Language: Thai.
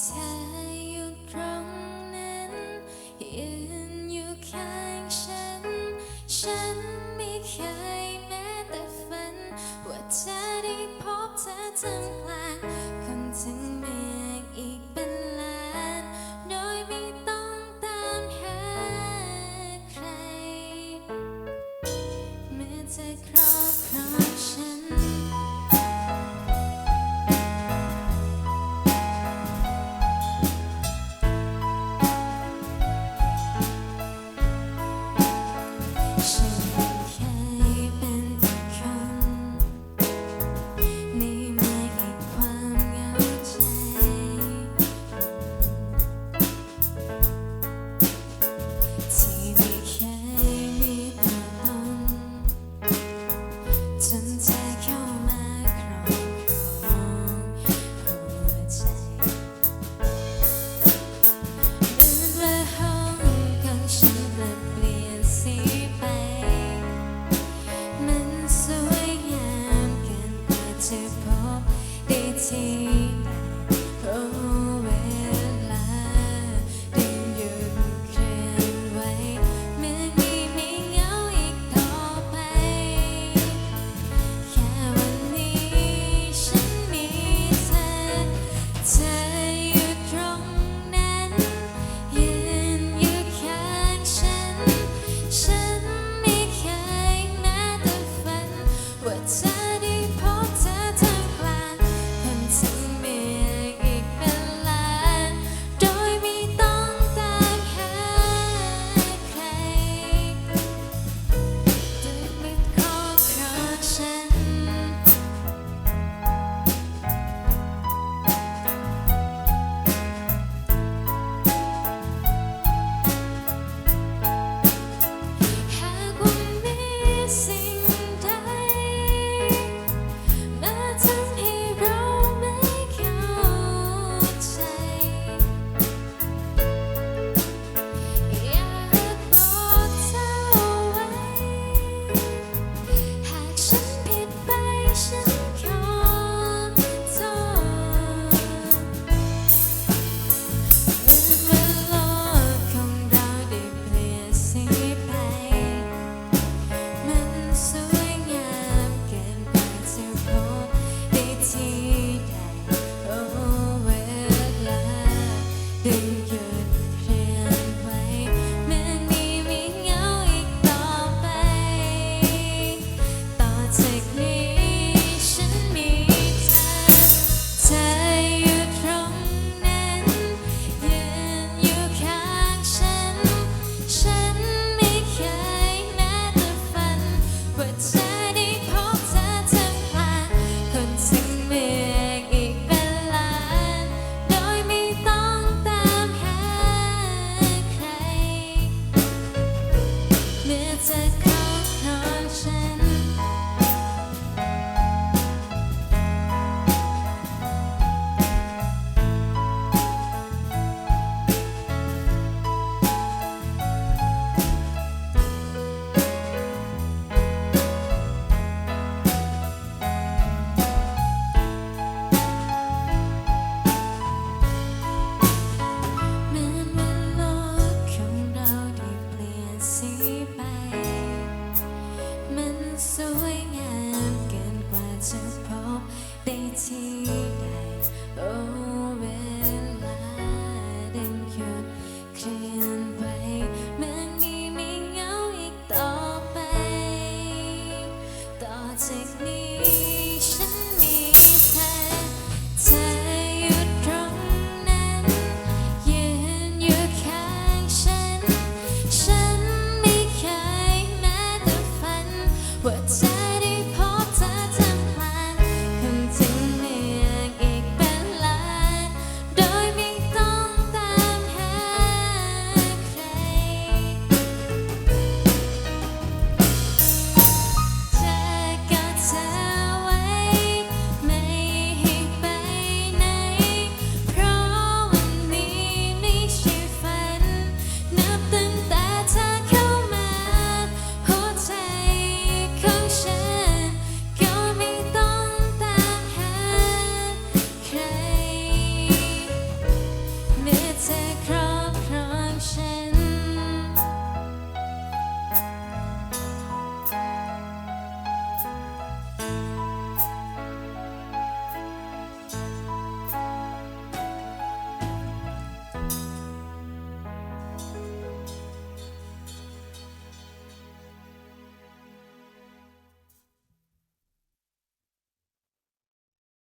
เธออยู่ตรงนั้นยืนอยู่ข้างฉัน ฉันม่เคยแม้แต่ฝัน ว่าจะได้พบเธอทั้งกลาง 心 take me 地震